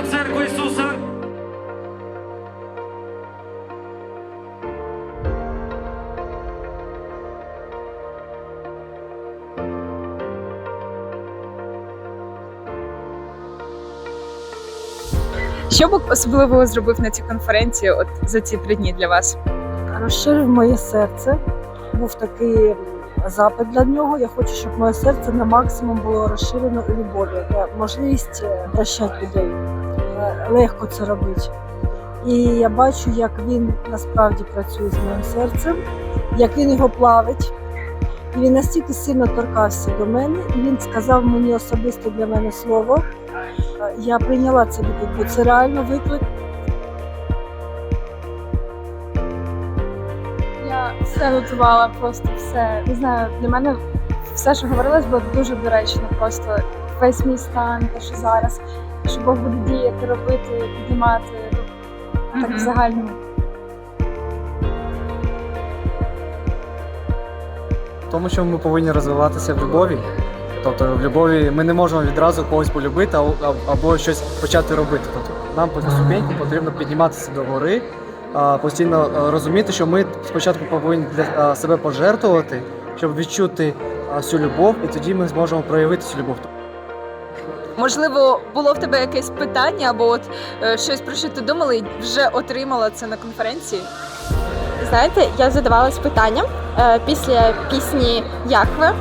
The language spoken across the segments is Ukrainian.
Свята Церква Ісуса. Що Бог особливого зробив на цій конференції от за ці три дні для вас? розширив моє серце. Був такий запит для нього. Я хочу, щоб моє серце на максимум було розширено у любові. Можливість е, прощати людей. Легко це робити. І я бачу, як він насправді працює з моїм серцем, як він його плавить. І він настільки сильно торкався до мене, і він сказав мені особисто для мене слово. Я прийняла це виклик, бо це реально виклик. Я все нотувала, просто все. Не знаю, для мене все, що говорилось, було дуже доречно. Просто весь мій стан, те, що зараз, що Бог буде діяти, робити, піднімати. Так в загальному. Тому що ми повинні розвиватися в любові. Тобто в любові ми не можемо відразу когось полюбити або щось почати робити. Тобто нам по ступеньку потрібно підніматися до гори, постійно розуміти, що ми спочатку повинні для себе пожертвувати, щоб відчути а, всю любов, і тоді ми зможемо проявити цю любов. Можливо, було в тебе якесь питання або от е, щось про що ти думала і вже отримала це на конференції? Знаєте, я задавалась питанням е, після пісні Яхве,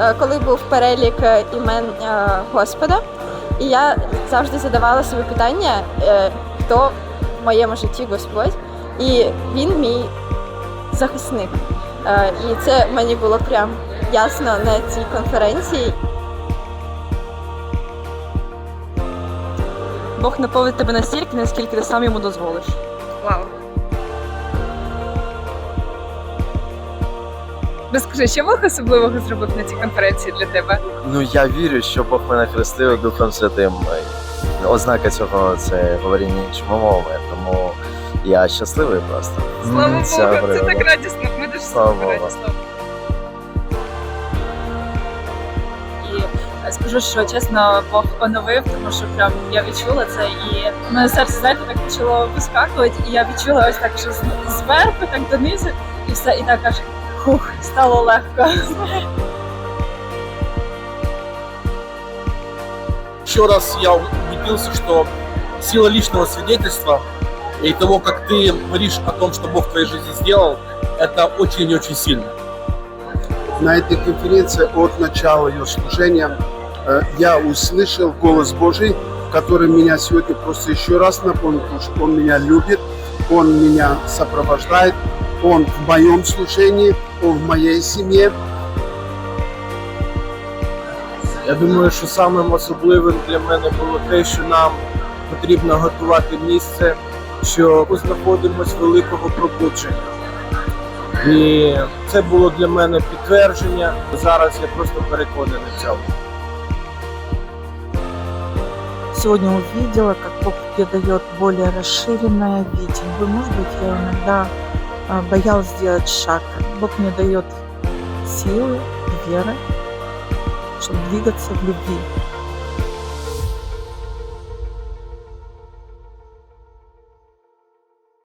е, коли був перелік е, імен е, Господа. І я завжди задавала собі питання, е, хто в моєму житті Господь, і він мій захисник. Е, І це мені було прям ясно на цій конференції. Бог наповнить тебе настільки, наскільки ти сам йому дозволиш. Вау. Розкажи, що Бог особливого зробив на цій конференції для тебе? Ну я вірю, що Бог мене хрестив Духом Святим. Ознака цього це говоріння іншими мовами. Тому я щасливий просто. Слава Богу, це так радісно. Ми дуже Слава сильно скажу, що чесно, Бог оновив, тому що прям я відчула це, і моє серце, знаєте, так почало вискакувати, і я відчула ось так, що з- зверху, так донизу, і все, і так аж хух, стало легко. еще раз я убедился, что сила личного свидетельства и того, как ты говоришь о том, что Бог в твоей жизни сделал, это очень и очень сильно. На этой конференции от начала ее служения э, я услышал голос Божий, который меня сегодня просто еще раз напомнил, что Он меня любит, Он меня сопровождает, Он в моем служении, Он в моей семье. Я думаю, що самим особливим для мене було те, що нам потрібно готувати місце, що ми знаходимося великого пробудження. І це було для мене підтвердження. Зараз я просто переконаний в цьому. Сегодня увидела, как Бог тебе дает более расширенное видение. Вы, Может быть, я иногда а, боялась сделать шаг. Бог мне дает силы, веры, чтобы двигаться в любви.